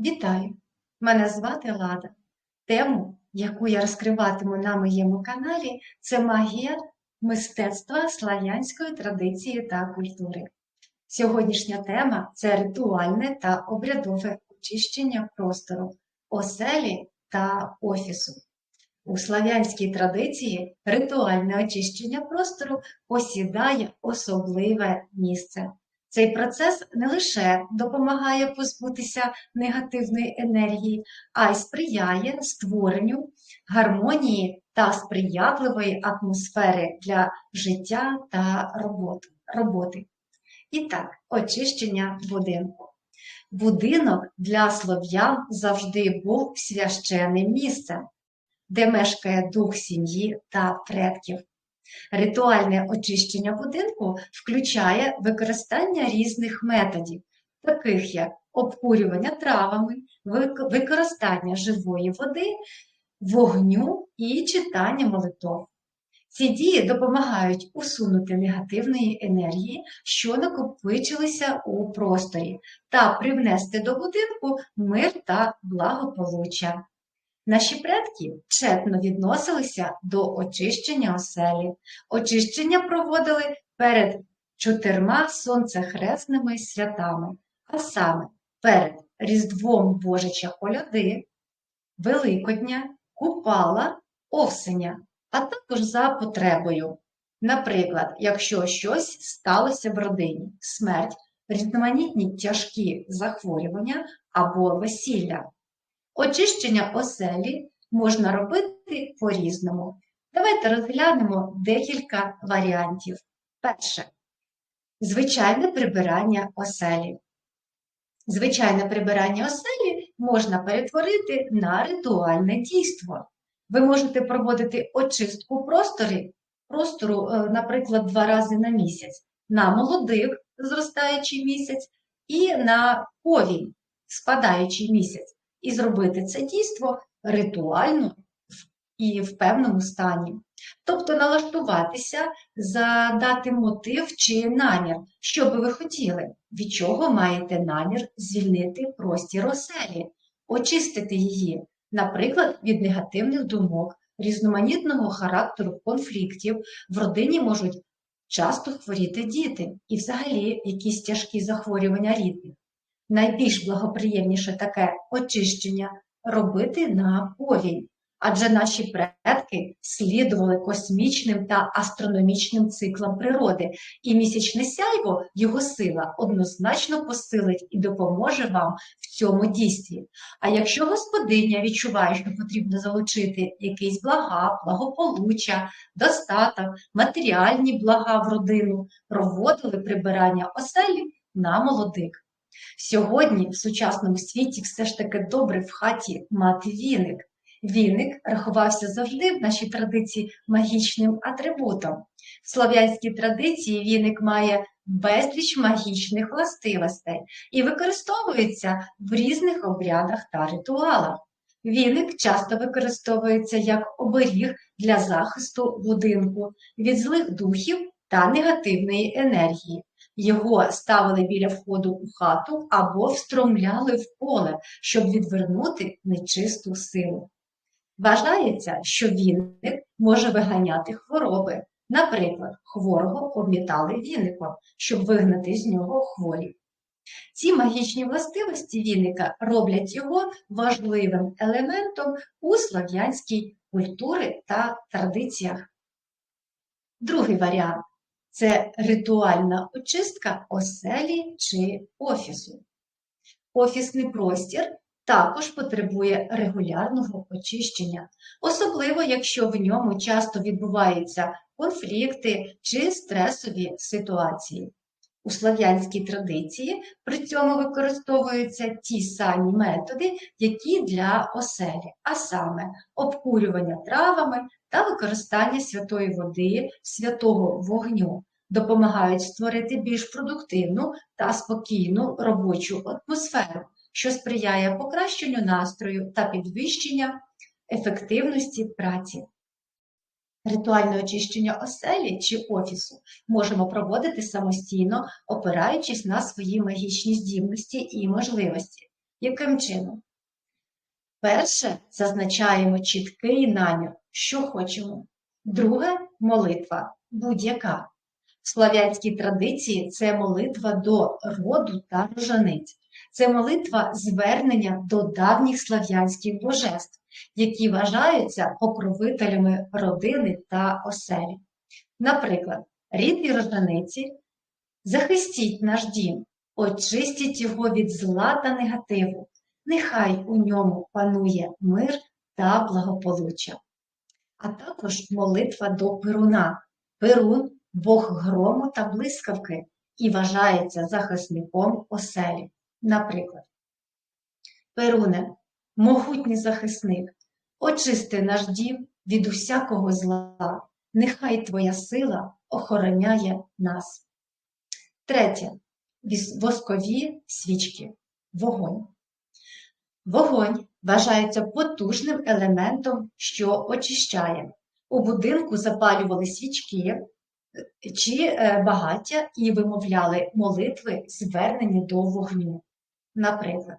Вітаю! Мене звати Лада. Тему, яку я розкриватиму на моєму каналі, це магія мистецтва слав'янської традиції та культури. Сьогоднішня тема це ритуальне та обрядове очищення простору, оселі та офісу. У слав'янській традиції ритуальне очищення простору посідає особливе місце. Цей процес не лише допомагає позбутися негативної енергії, а й сприяє створенню гармонії та сприятливої атмосфери для життя та роботи. І так, очищення будинку. Будинок для слов'ян завжди був священним місцем, де мешкає дух сім'ї та предків. Ритуальне очищення будинку включає використання різних методів, таких як обкурювання травами, використання живої води, вогню і читання молитов. Ці дії допомагають усунути негативної енергії, що накопичилися у просторі, та привнести до будинку мир та благополуччя. Наші предки четно відносилися до очищення оселі. Очищення проводили перед чотирма сонцехресними святами, а саме перед Різдвом Божича Коляди, Великодня, Купала, Овсеня, а також за потребою. Наприклад, якщо щось сталося в родині, смерть, різноманітні тяжкі захворювання або весілля. Очищення оселі можна робити по-різному. Давайте розглянемо декілька варіантів. Перше звичайне прибирання оселі. Звичайне прибирання оселі можна перетворити на ритуальне дійство. Ви можете проводити очистку просторі, простору, е, наприклад, два рази на місяць, на молодик, зростаючий місяць, і на повінь, спадаючий місяць і зробити це дійство ритуально і в певному стані. Тобто налаштуватися, задати мотив чи намір, що би ви хотіли, від чого маєте намір звільнити простір оселі, очистити її, наприклад, від негативних думок, різноманітного характеру конфліктів, в родині можуть часто хворіти діти і взагалі якісь тяжкі захворювання рідних найбільш благоприємніше таке очищення робити на повінь, адже наші предки слідували космічним та астрономічним циклам природи, і місячне сяйво, його сила, однозначно посилить і допоможе вам в цьому дійстві. А якщо господиня відчуває, що потрібно залучити якийсь блага, благополуччя, достаток, матеріальні блага в родину, проводили прибирання оселі на молодик. Сьогодні в сучасному світі все ж таки добре в хаті мати віник. Віник рахувався завжди в нашій традиції магічним атрибутом. В слов'янській традиції віник має безліч магічних властивостей і використовується в різних обрядах та ритуалах. Віник часто використовується як оберіг для захисту будинку від злих духів та негативної енергії. Його ставили біля входу у хату або встромляли в поле, щоб відвернути нечисту силу. Вважається, що віник може виганяти хвороби. Наприклад, хворого обмітали віником, щоб вигнати з нього хворі. Ці магічні властивості віника роблять його важливим елементом у слав'янській культурі та традиціях. Другий варіант це ритуальна очистка оселі чи офісу. Офісний простір також потребує регулярного очищення, особливо якщо в ньому часто відбуваються конфлікти чи стресові ситуації. У слав'янській традиції при цьому використовуються ті самі методи, які для оселі, а саме обкурювання травами та використання святої води, святого вогню, допомагають створити більш продуктивну та спокійну робочу атмосферу, що сприяє покращенню настрою та підвищенню ефективності праці. Ритуальне очищення оселі чи офісу можемо проводити самостійно, опираючись на свої магічні здібності і можливості. Яким чином? Перше зазначаємо чіткий намір, що хочемо. Друге молитва будь-яка. В славянській традиції це молитва до роду та рожаниць. Це молитва звернення до давніх слав'янських божеств, які вважаються покровителями родини та оселі. Наприклад, рідні рожаниці захистіть наш дім, очистіть його від зла та негативу, нехай у ньому панує мир та благополуччя. А також молитва до Перуна. Перун Бог грому та блискавки і вважається захисником оселі. Наприклад, Перуне, могутній захисник, очисти наш дім від усякого зла, нехай Твоя сила охороняє нас. Третє. Воскові свічки. Вогонь. Вогонь вважається потужним елементом, що очищає. У будинку запалювали свічки чи е, багаття і вимовляли молитви, звернені до вогню. Наприклад,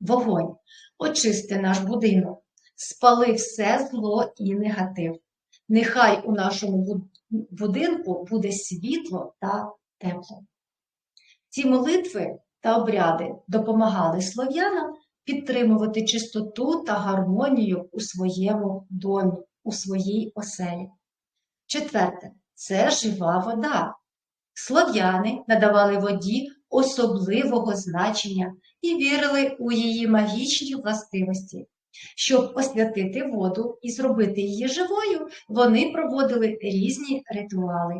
вогонь, очисти наш будинок, спали все зло і негатив. Нехай у нашому будинку буде світло та тепло. Ці молитви та обряди допомагали слов'янам підтримувати чистоту та гармонію у своєму домі, у своїй оселі. Четверте це жива вода. Слов'яни надавали воді особливого значення і вірили у її магічні властивості. Щоб освятити воду і зробити її живою, вони проводили різні ритуали.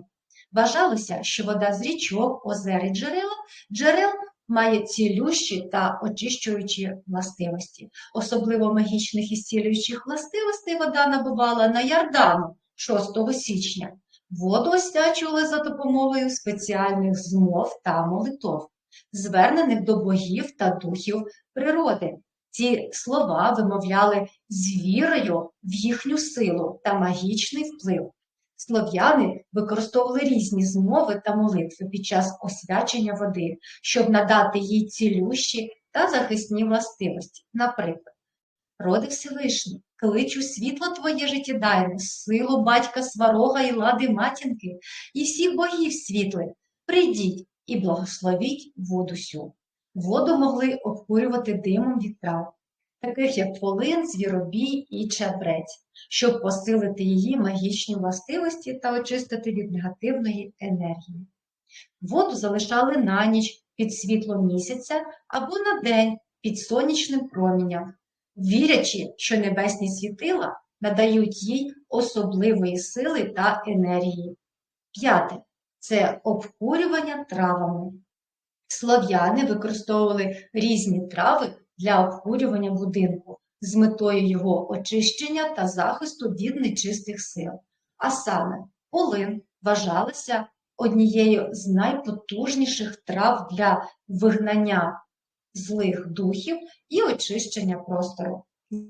Вважалося, що вода з річок, озер і джерел, джерел має цілющі та очищуючі властивості. Особливо магічних і зцілюючих властивостей вода набувала на Ярдану 6 січня. Воду освячували за допомогою спеціальних змов та молитов, звернених до богів та духів природи. Ці слова вимовляли з вірою в їхню силу та магічний вплив. Слов'яни використовували різні змови та молитви під час освячення води, щоб надати їй цілющі та захисні властивості. Наприклад, роди Всевишній, кличу світло Твоє життєдайне, силу батька сварога і лади матінки, і всіх богів світлих, прийдіть і благословіть воду сю. Воду могли обкурювати димом від трав, таких як полин, звіробій і чебрець, щоб посилити її магічні властивості та очистити від негативної енергії. Воду залишали на ніч під світлом місяця або на день під сонячним промінням, вірячи, що небесні світила надають їй особливої сили та енергії. П'яте це обкурювання травами. Слов'яни використовували різні трави для обкурювання будинку з метою його очищення та захисту від нечистих сил. А саме полин вважалася однією з найпотужніших трав для вигнання злих духів і очищення простору.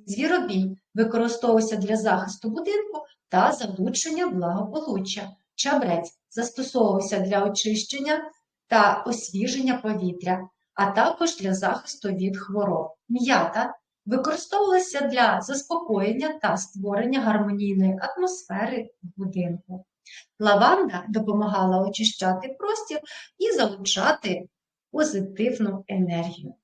Звіробій використовувався для захисту будинку та залучення благополуччя. Чабрець застосовувався для очищення та освіження повітря, а також для захисту від хвороб. М'ята використовувалася для заспокоєння та створення гармонійної атмосфери в будинку. Лаванда допомагала очищати простір і залучати позитивну енергію.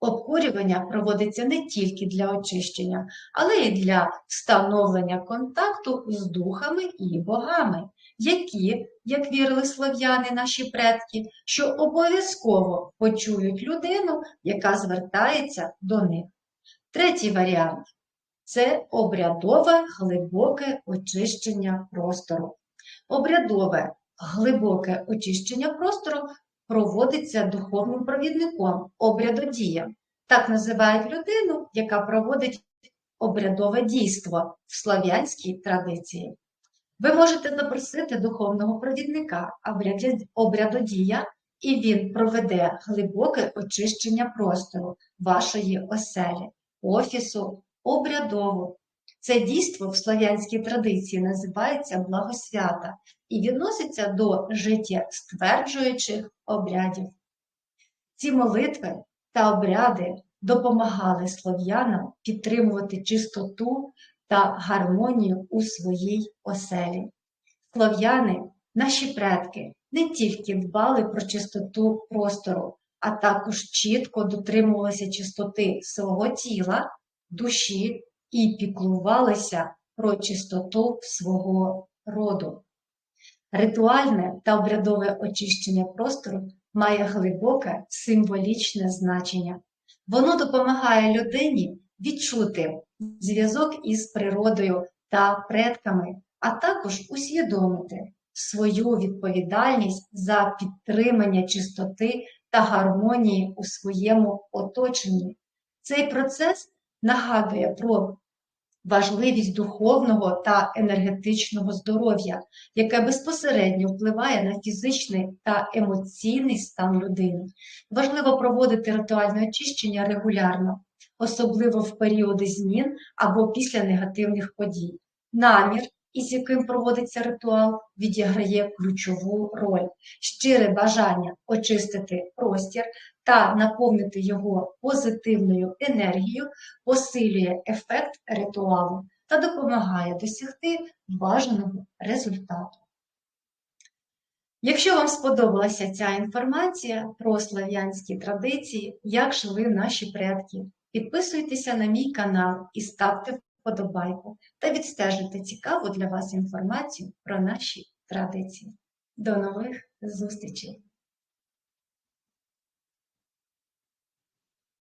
Обкурювання проводиться не тільки для очищення, але й для встановлення контакту з духами і богами, які, як вірили слов'яни наші предки, що обов'язково почують людину, яка звертається до них. Третій варіант це обрядове глибоке очищення простору. Обрядове глибоке очищення простору проводиться духовним провідником, обрядодієм. Так називають людину, яка проводить обрядове дійство в слав'янській традиції. Ви можете запросити духовного провідника обрядодія, і він проведе глибоке очищення простору вашої оселі, офісу, обрядову. Це дійство в слав'янській традиції називається благосвята і відноситься до життєстверджуючих обрядів. Ці молитви та обряди допомагали слов'янам підтримувати чистоту та гармонію у своїй оселі. Слов'яни, наші предки, не тільки дбали про чистоту простору, а також чітко дотримувалися чистоти свого тіла, душі і піклувалися про чистоту свого роду. Ритуальне та обрядове очищення простору має глибоке символічне значення. Воно допомагає людині відчути зв'язок із природою та предками, а також усвідомити свою відповідальність за підтримання чистоти та гармонії у своєму оточенні. Цей процес нагадує про важливість духовного та енергетичного здоров'я, яке безпосередньо впливає на фізичний та емоційний стан людини. Важливо проводити ритуальне очищення регулярно, особливо в періоди змін або після негативних подій. Намір, із яким проводиться ритуал, відіграє ключову роль. Щире бажання очистити простір та наповнити його позитивною енергією посилює ефект ритуалу та допомагає досягти бажаного результату. Якщо вам сподобалася ця інформація про слав'янські традиції, як жили наші предки, підписуйтеся на мій канал і ставте вподобайку та відстежуйте цікаву для вас інформацію про наші традиції. До нових зустрічей!